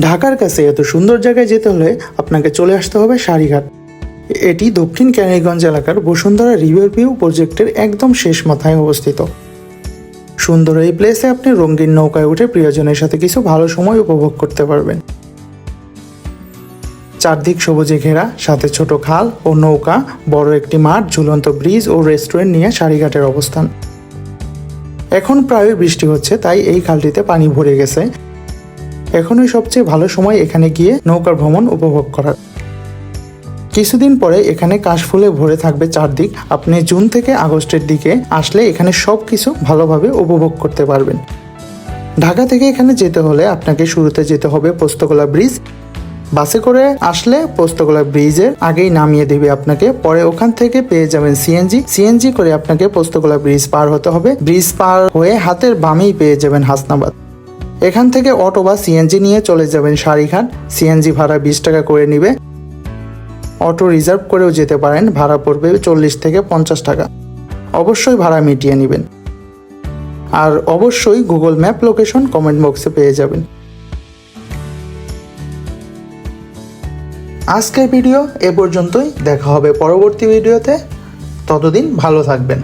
ঢাকার কাছে এত সুন্দর জায়গায় যেতে হলে আপনাকে চলে আসতে হবে সারিঘাট। এটি দক্ষিণ ক্যানিগঞ্জ এলাকার বসুন্ধরা রিভার ভিউ প্রজেক্টের একদম শেষ মাথায় অবস্থিত। সুন্দর এই প্লেসে আপনি রঙিন নৌকায় উঠে প্রিয়জনের সাথে কিছু ভালো সময় উপভোগ করতে পারবেন। চারদিক সবুজে ঘেরা, সাথে ছোট খাল ও নৌকা, বড় একটি মাঠ, ঝুলন্ত ব্রিজ ও রেস্টুরেন্ট নিয়ে সারিঘাটের অবস্থান। এখন প্রায় বৃষ্টি হচ্ছে, তাই এই খালটিতে পানি ভরে গেছে। এখনই সবচেয়ে ভালো সময় এখানে গিয়ে নৌকার ভ্রমণ উপভোগ করার। কিছুদিন পরে এখানে কাশফুলে ভরে থাকবে চারদিক। আপনি জুন থেকে আগস্টের দিকে আসলে এখানে সব কিছু ভালোভাবে উপভোগ করতে পারবেন। ঢাকা থেকে এখানে যেতে হলে আপনাকে শুরুতে যেতে হবে পোস্তগোলা ব্রিজ। বাসে করে আসলে পোস্তগোলা ব্রিজের আগেই নামিয়ে দেবে আপনাকে। পরে ওখান থেকে পেয়ে যাবেন সিএনজি। সিএনজি করে আপনাকে পোস্তগোলা ব্রিজ পার হতে হবে। ব্রিজ পার হয়ে হাতের বামেই পেয়ে যাবেন হাসনাবাদ। এখান থেকে অটো বা সিএনজি নিয়ে চলে যাবেন সারিঘাট। সিএনজি ভাড়া বিশ টাকা করে নিবে। অটো রিজার্ভ করেও যেতে পারেন, ভাড়া পড়বে চল্লিশ থেকে পঞ্চাশ টাকা। অবশ্যই ভাড়া মিটিয়ে নেবেন। আর অবশ্যই গুগল ম্যাপ লোকেশন কমেন্ট বক্সে পেয়ে যাবেন। আজকের ভিডিও এ পর্যন্তই। দেখা হবে পরবর্তী ভিডিওতে। ততদিন ভালো থাকবেন।